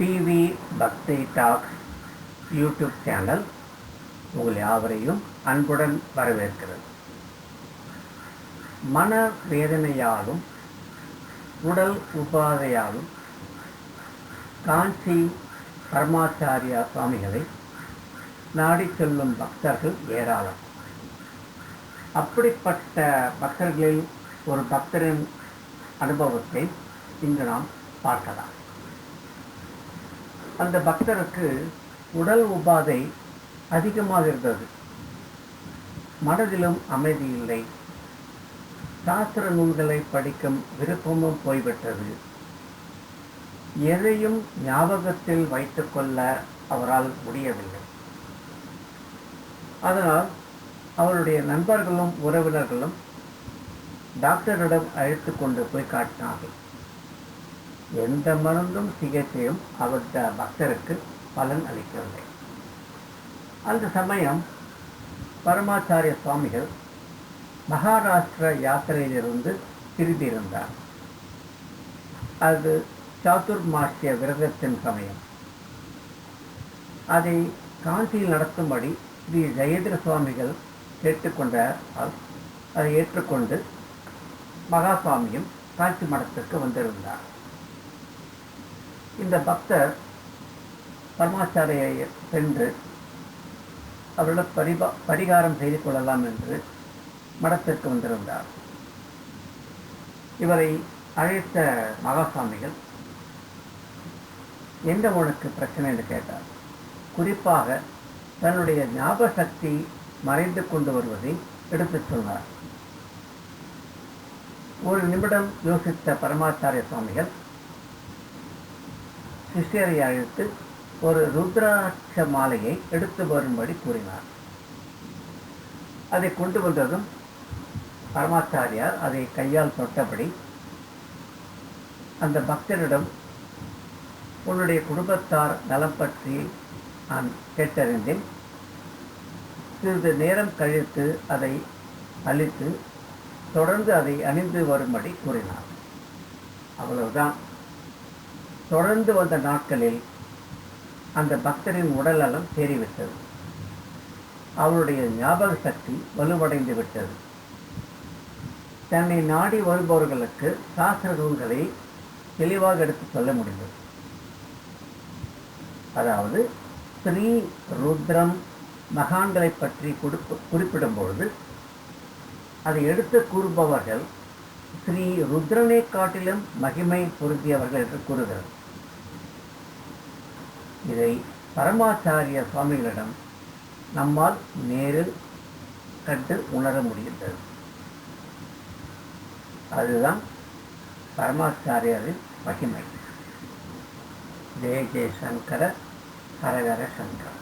PV பக்தி tax YouTube channel உங்கள் யாவரையும் அன்புடன் வரவேற்கிறது. மன வேதனையாலும் உடல் உபாதையாலும் காஞ்சி பரமாச்சாரியா சுவாமிகளை நாடி செல்லும் பக்தர்கள் ஏராளம். அப்படிப்பட்ட பக்தர்களில் ஒரு பக்தரின் அனுபவத்தை இங்கு நாம் பார்க்கலாம். அந்த பக்தருக்கு உடல் உபாதை அதிகமாக இருந்தது. மனதிலும் அமைதி இல்லை. சாஸ்திர நூல்களை படிக்கும் விருப்பமும் போய்விட்டது. எதையும் ஞாபகத்தில் வைத்துக்கொள்ள அவரால் முடியவில்லை. அதனால் அவருடைய நண்பர்களும் உறவினர்களும் டாக்டரிடம் அழைத்து கொண்டு போய் காட்டினார்கள். எந்த மருந்தும் சிகிச்சையும் அவருடைய பக்தருக்கு பலன் அளிக்கவில்லை. அந்த சமயம் பரமாச்சாரிய சுவாமிகள் மகாராஷ்டிர யாத்திரையிலிருந்து திரும்பியிருந்தார். அது சாத்துர்மாசிய விரதத்தின் சமயம். அதை காஞ்சியில் நடத்தும்படி ஸ்ரீ ஜெயேந்திர சுவாமிகள் கேட்டுக்கொண்ட அதை ஏற்றுக்கொண்டு மகாசுவாமியும் காஞ்சி மடத்திற்கு வந்திருந்தார். இந்த பக்தர் பரமாச்சாரியை சென்று அவரிடம் பரிபா பரிகாரம் செய்து கொள்ளலாம் என்று மடத்திற்கு வந்திருந்தார். இவரை அழைத்த மகாசாமிகள் எந்த உனக்கு பிரச்சனை? என்று கேட்டார். குறிப்பாக தன்னுடைய ஞாபக சக்தி மறைந்து கொண்டு வருவதை எடுத்துச் சொன்னார். ஒரு நிமிடம் யோசித்த பரமாச்சாரிய சுவாமிகள் சிஷ்யரை அழைத்து ஒரு ருத்ராட்ச மாலையை எடுத்து வரும்படி கூறினார். அதை கொண்டு வந்ததும் பரமாச்சாரியார் அதை கையால் தொட்டபடி அந்த பக்தரிடம் உன்னுடைய குடும்பத்தார் நலம் பற்றி நான் கேட்டறிந்தேன். சிறிது நேரம் கழித்து அதை அழித்து தொடர்ந்து அதை அணிந்து வரும்படி கூறினார். அவ்வளவுதான். தொடர்ந்து வந்த நாட்களில் அந்த பக்தரின் உடல்நலம் தேறிவிட்டது. அவருடைய ஞாபக சக்தி வலுவடைந்து விட்டது. தன்னை நாடி வருபவர்களுக்கு சாஸ்திர நூல்களை தெளிவாக எடுத்து சொல்ல முடிந்தது. அதாவது ஸ்ரீ ருத்ரம் மகான்களை பற்றி குறிப்பு குறிப்பிடும் பொழுது அதை எடுத்து கூறுபவர்கள் ஸ்ரீ ருத்ரனை காட்டிலும் மகிமை பொருந்தியவர்கள் என்று கூறுகிறது இதை பரமாச்சாரிய சுவாமிகளிடம் நம்மால் நேரில் கண்டு உணர முடிகின்றது. அதுதான் பரமாச்சாரியரின் மகிமை. ஜெய சங்கர ஹரஹர சங்கர்.